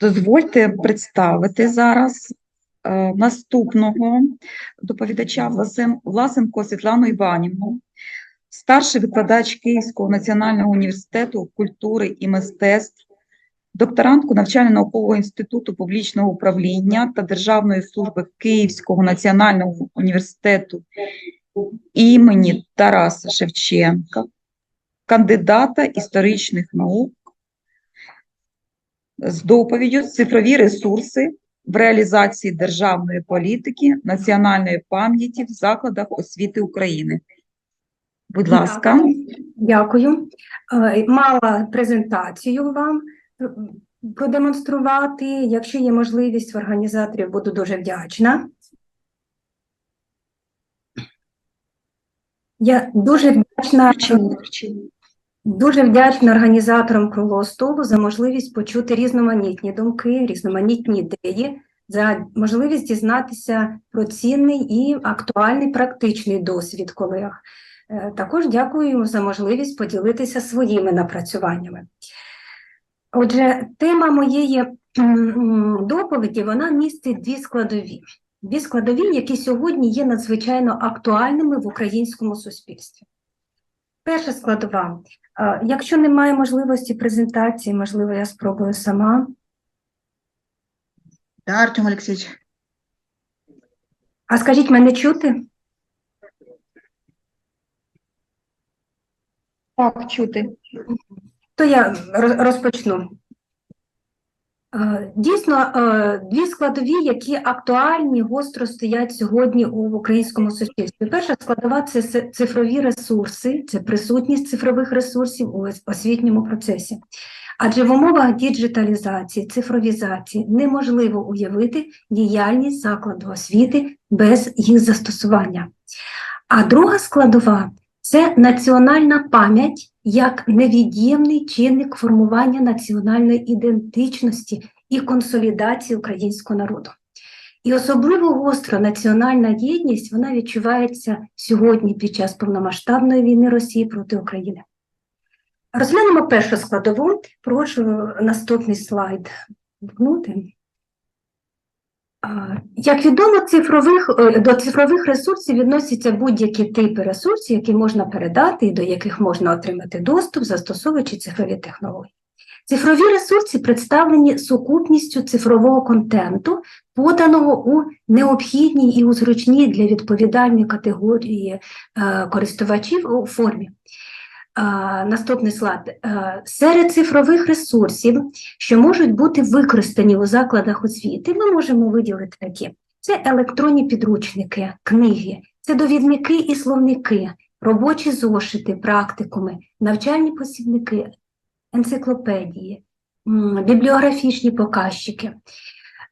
Дозвольте представити зараз е, наступного доповідача Власен- Власенко Світлану Іванівну, старший викладач Київського національного університету культури і мистецтв, докторантку навчально-наукового інституту публічного управління та Державної служби Київського національного університету імені Тараса Шевченка, кандидата історичних наук з доповіддю «Цифрові ресурси в реалізації державної політики національної пам'яті в закладах освіти України». Будь ласка. Дякую. Е, Мала презентацію вам продемонструвати. Якщо є можливість в організаторів, буду дуже вдячна. Я дуже вдячна, дуже вдячна організаторам круглого столу за можливість почути різноманітні думки, різноманітні ідеї, за можливість дізнатися про цінний і актуальний практичний досвід колег. Е, Також дякую за можливість поділитися своїми напрацюваннями. Отже, тема моєї доповіді вона містить дві складові. Дві складові, які сьогодні є надзвичайно актуальними в українському суспільстві. Перша складова. Е, Якщо немає можливості презентації, можливо, я спробую сама. Да, Артем Олексійович. А скажіть, мене чути? Так, чути. То я розпочну. Е, Дійсно, е, дві складові, які актуальні, гостро стоять сьогодні у українському суспільстві. Перша складова це цифрові ресурси, це присутність цифрових ресурсів у освітньому процесі. Адже в умовах діджиталізації, цифровізації неможливо уявити діяльність закладу освіти без їх застосування. А друга складова це національна пам'ять як невід'ємний чинник формування національної ідентичності і консолідації українського народу. І особливо гостро національна єдність вона відчувається сьогодні під час повномасштабної війни Росії проти України. Розглянемо першу складову. Прошу наступний слайд вмкнути. Як відомо, цифрових, е, до цифрових ресурсів відносяться будь-які типи ресурсів, які можна передати і до яких можна отримати доступ, застосовуючи цифрові технології. Цифрові ресурси представлені сукупністю цифрового контенту, поданого у необхідній і у зручній для відповідальної категорії е, користувачів у формі. Наступний слайд. Е, Серед цифрових ресурсів, що можуть бути використані у закладах освіти, ми можемо виділити такі: це електронні підручники, книги, це довідники і словники, робочі зошити, практикуми, навчальні посібники, енциклопедії, бібліографічні показчики.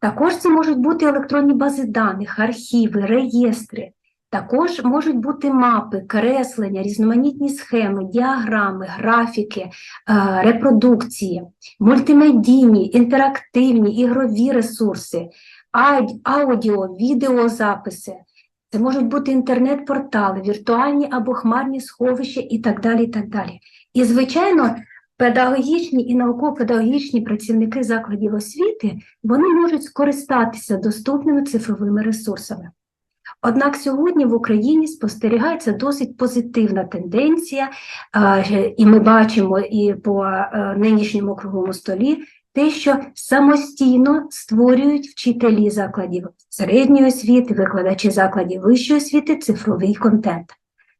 Також це можуть бути електронні бази даних, архіви, реєстри. Також можуть бути мапи, креслення, різноманітні схеми, діаграми, графіки, е, репродукції, мультимедійні, інтерактивні, ігрові ресурси, аудіо, відеозаписи. Це можуть бути інтернет-портали, віртуальні або хмарні сховища і так далі. І, так далі. і звичайно, педагогічні і науково-педагогічні працівники закладів освіти вони можуть скористатися доступними цифровими ресурсами. Однак сьогодні в Україні спостерігається досить позитивна тенденція, е, і ми бачимо і по е, нинішньому круглому столі те, що самостійно створюють вчителі закладів середньої освіти, викладачі закладів вищої освіти цифровий контент.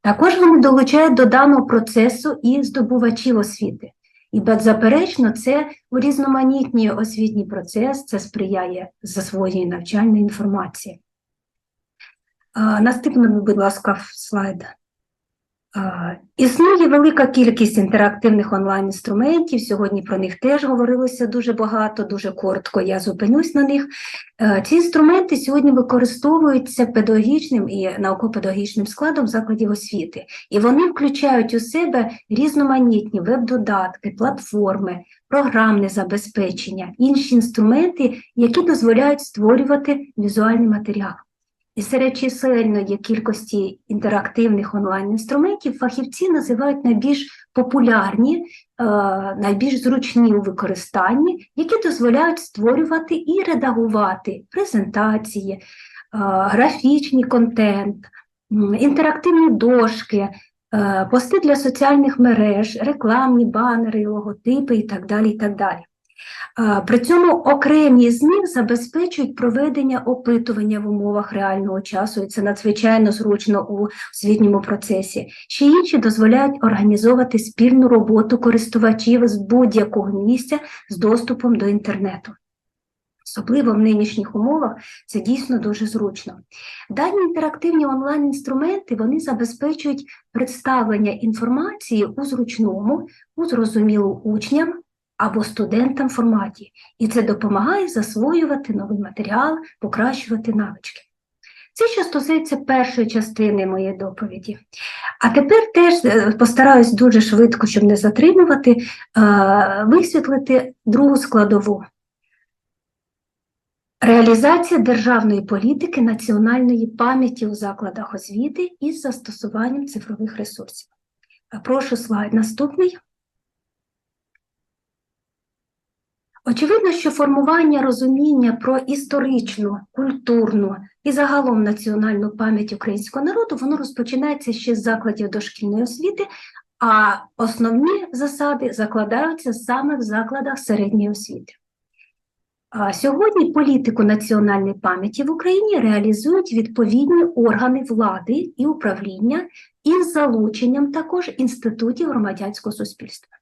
Також вони долучають до даного процесу і здобувачів освіти. І беззаперечно, це урізноманітнює освітній процес, це сприяє засвоєнню навчальної інформації. Наступний, будь ласка, слайд. Існує велика кількість інтерактивних онлайн-інструментів. Сьогодні про них теж говорилося дуже багато, дуже коротко. Я зупинюсь на них. Ці інструменти сьогодні використовуються педагогічним і науково-педагогічним складом закладів освіти, і вони включають у себе різноманітні веб-додатки, платформи, програмне забезпечення, інші інструменти, які дозволяють створювати візуальний матеріал. І серед чисельної кількості інтерактивних онлайн-інструментів фахівці називають найбільш популярні, е, найбільш зручні у використанні, які дозволяють створювати і редагувати презентації, е, графічний контент, інтерактивні дошки, е, пости для соціальних мереж, рекламні банери, логотипи і так далі. І так далі. При цьому окремі з них забезпечують проведення опитування в умовах реального часу, і це надзвичайно зручно у освітньому процесі. Ще інші дозволяють організовувати спільну роботу користувачів з будь-якого місця з доступом до інтернету. Особливо в нинішніх умовах це дійсно дуже зручно. Дані інтерактивні онлайн-інструменти вони забезпечують представлення інформації у зручному, у зрозумілу учням або студентам форматі, і це допомагає засвоювати новий матеріал, покращувати навички. Це що стосується першої частини моєї доповіді. А тепер теж е, постараюсь дуже швидко, щоб не затримувати, е, висвітлити другу складову. Реалізація державної політики національної пам'яті у закладах освіти із застосуванням цифрових ресурсів. Прошу слайд наступний. Очевидно, що формування розуміння про історичну, культурну і загалом національну пам'ять українського народу воно розпочинається ще з закладів дошкільної освіти, а основні засади закладаються саме в закладах середньої освіти. А Сьогодні політику національної пам'яті в Україні реалізують відповідні органи влади і управління із залученням також інститутів громадянського суспільства.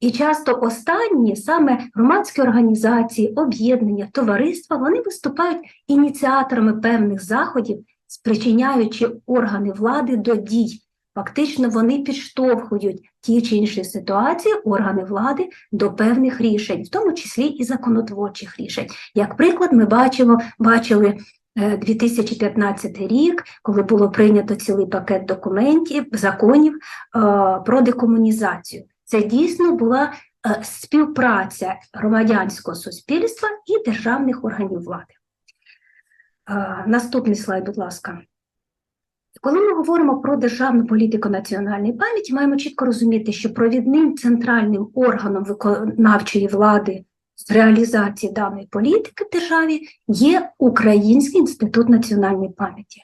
І часто останні, саме громадські організації, об'єднання, товариства, вони виступають ініціаторами певних заходів, спричиняючи органи влади до дій. Фактично вони підштовхують ті чи інші ситуації, органи влади до певних рішень, в тому числі і законотворчих рішень. Як приклад, ми бачимо, бачили е, 2015 рік, коли було прийнято цілий пакет документів, законів е, про декомунізацію. Це дійсно була е, співпраця громадянського суспільства і державних органів влади. Е, Наступний слайд, будь ласка. Коли ми говоримо про державну політику національної пам'яті, маємо чітко розуміти, що провідним центральним органом виконавчої влади з реалізації даної політики в державі є Український інститут національної пам'яті.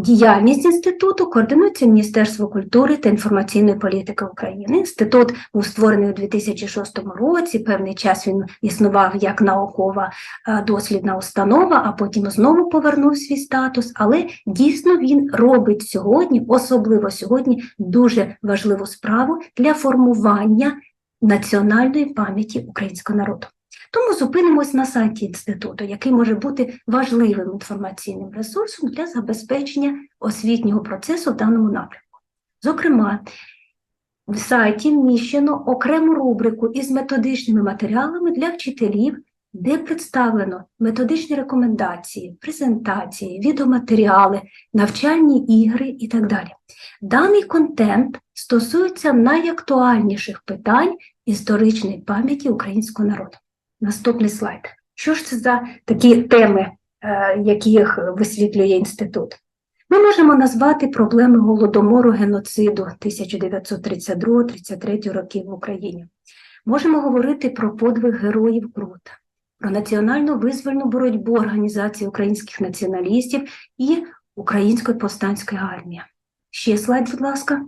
Діяльність інституту координується Міністерство культури та інформаційної політики України. Інститут був створений у 2006 році. Певний час він існував як наукова е, дослідна установа, а потім знову повернув свій статус. Але дійсно він робить сьогодні, особливо сьогодні, дуже важливу справу для формування національної пам'яті українського народу. Тому зупинимось на сайті інституту, який може бути важливим інформаційним ресурсом для забезпечення освітнього процесу в даному напрямку. Зокрема, в сайті вміщено окрему рубрику із методичними матеріалами для вчителів, де представлено методичні рекомендації, презентації, відеоматеріали, навчальні ігри і так далі. Даний контент стосується найактуальніших питань історичної пам'яті українського народу. Наступний слайд. Що ж це за такі теми, е, яких висвітлює інститут? Ми можемо назвати проблеми голодомору геноциду 1932-33 років в Україні. Можемо говорити про подвиг героїв Крут, про національну визвольну боротьбу організації українських націоналістів і Української повстанської армії. Ще слайд, будь ласка.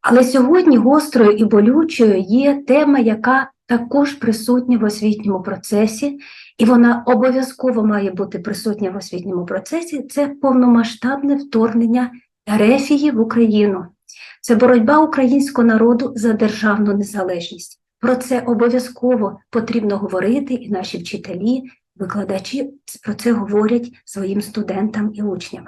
Але сьогодні гострою і болючою є тема, яка також присутня в освітньому процесі, і вона обов'язково має бути присутня в освітньому процесі. Це повномасштабне вторгнення Ерефії в Україну. Це боротьба українського народу за державну незалежність. Про це обов'язково потрібно говорити, і наші вчителі, викладачі про це говорять своїм студентам і учням.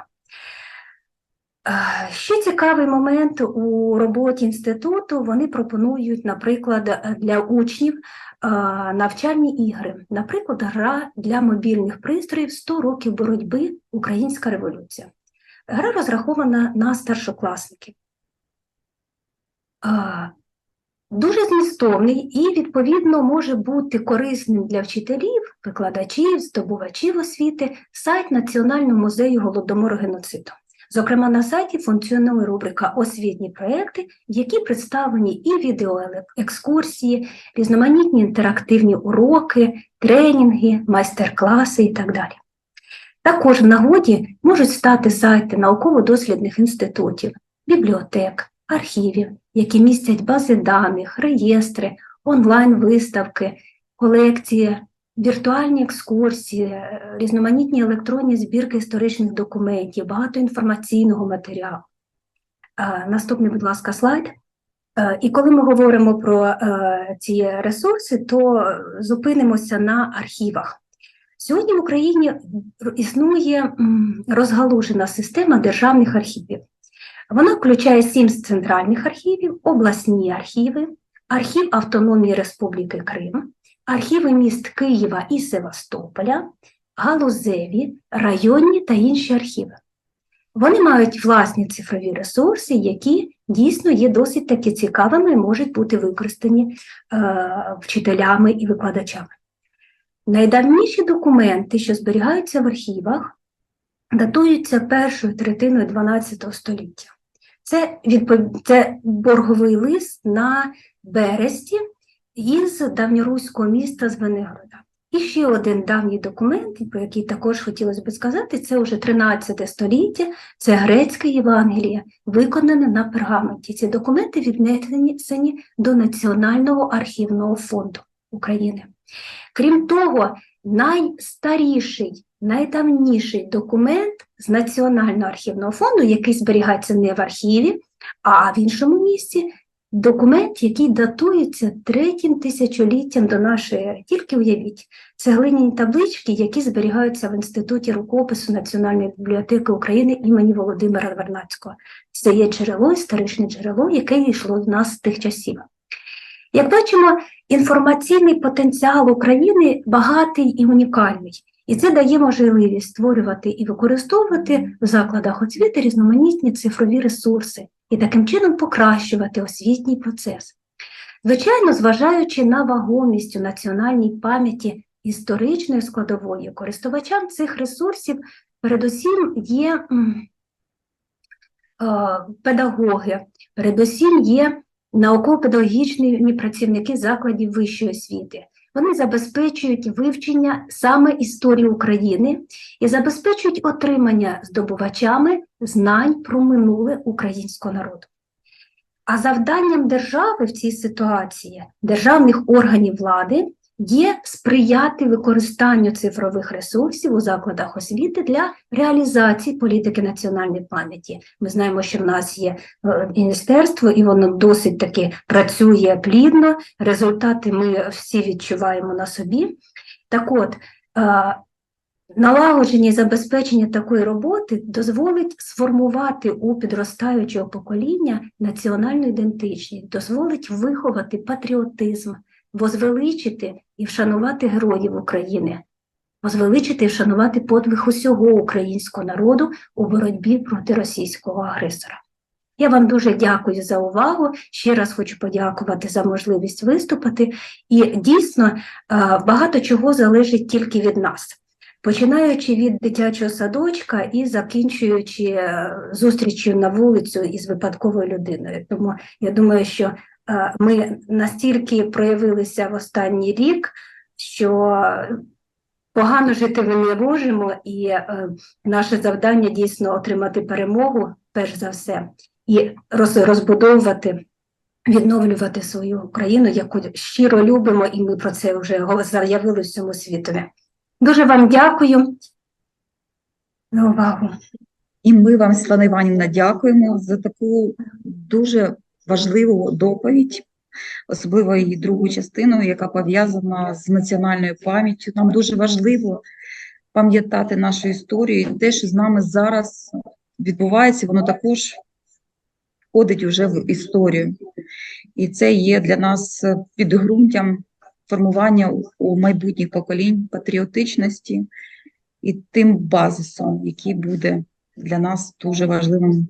Ще цікавий момент у роботі інституту. Вони пропонують, наприклад, для учнів е, навчальні ігри, наприклад, гра для мобільних пристроїв 100 років боротьби Українська революція. Гра розрахована на старшокласників. Е, дуже змістовний і, відповідно, може бути корисним для вчителів, викладачів, здобувачів освіти сайт Національного музею голодомору геноциду. Зокрема, на сайті функціонує рубрика Освітні проекти, в якій представлені і відеоекскурсії, різноманітні інтерактивні уроки, тренінги, майстер-класи і так далі. Також в нагоді можуть стати сайти науково-дослідних інститутів, бібліотек, архівів, які містять бази даних, реєстри, онлайн-виставки, колекції, віртуальні екскурсії, е, різноманітні електронні збірки історичних документів, багато інформаційного матеріалу. Е, Наступний, будь ласка, слайд. Е, І коли ми говоримо про ці ресурси, то зупинимося на архівах. Сьогодні в Україні існує розгалужена система державних архівів. Вона включає сім з центральних архівів, обласні архіви, архів Автономії Республіки Крим, архіви міст Києва і Севастополя, галузеві, районні та інші архіви. Вони мають власні цифрові ресурси, які дійсно є досить таки цікавими і можуть бути використані е, вчителями і викладачами. Найдавніші документи, що зберігаються в архівах, датуються першою третиною 12 століття. Це, відпов... це борговий лист на бересті із давньоруського міста Звенигорода. І ще один давній документ, про який також хотілося б сказати, це вже 13 століття, це грецьке Євангеліє, виконане на пергаменті. Ці документи віднесені до Національного архівного фонду України. Крім того, найстаріший, найдавніший документ з Національного архівного фонду, який зберігається не в архіві, а в іншому місці, документ, який датується третім тисячоліттям до нашої ери. Тільки уявіть, це глиняні таблички, які зберігаються в Інституті рукопису Національної бібліотеки України імені Володимира Вернацького. Це є джерело, історичне джерело, яке йшло з нас з тих часів. Як бачимо, інформаційний потенціал України багатий і унікальний, і це дає можливість створювати і використовувати в закладах освіти різноманітні цифрові ресурси і таким чином покращувати освітній процес. Звичайно, зважаючи на вагомість у національній пам'яті історичної складової, користувачам цих ресурсів передусім є педагоги, передусім є науково-педагогічні працівники закладів вищої освіти. Вони забезпечують вивчення саме історії України і забезпечують отримання здобувачами знань про минуле українського народу. А завданням держави в цій ситуації, державних органів влади, є сприяти використанню цифрових ресурсів у закладах освіти для реалізації політики національної пам'яті. Ми знаємо, що в нас є е, міністерство, і воно досить таки працює плідно. Результати ми всі відчуваємо на собі. Так от, е, налагодження і забезпечення такої роботи дозволить сформувати у підростаючого покоління національну ідентичність, дозволить виховати патріотизм, возвеличити і вшанувати героїв України, возвеличити і вшанувати подвиг усього українського народу у боротьбі проти російського агресора. Я вам дуже дякую за увагу. Ще раз хочу подякувати за можливість виступити. І дійсно е, багато чого залежить тільки від нас. Починаючи від дитячого садочка і закінчуючи е, зустрічю на вулицю із випадковою людиною. Тому я думаю, що ми настільки проявилися в останній рік, що погано жити ми не можемо, і е, наше завдання дійсно отримати перемогу, перш за все, і розбудовувати. Відновлювати свою країну, яку щиро любимо, і ми про це вже заявили всьому світові. Дуже вам дякую за увагу. І ми вам, Світлана Іванівна, дякуємо за таку дуже важливу доповідь, особливо її другу частину, яка пов'язана з національною пам'яттю. Нам дуже важливо пам'ятати нашу історію, те, що з нами зараз відбувається, воно також входить уже в історію. І це є для нас підґрунтям формування у майбутніх поколінь патріотичності і тим базисом, який буде для нас дуже важливим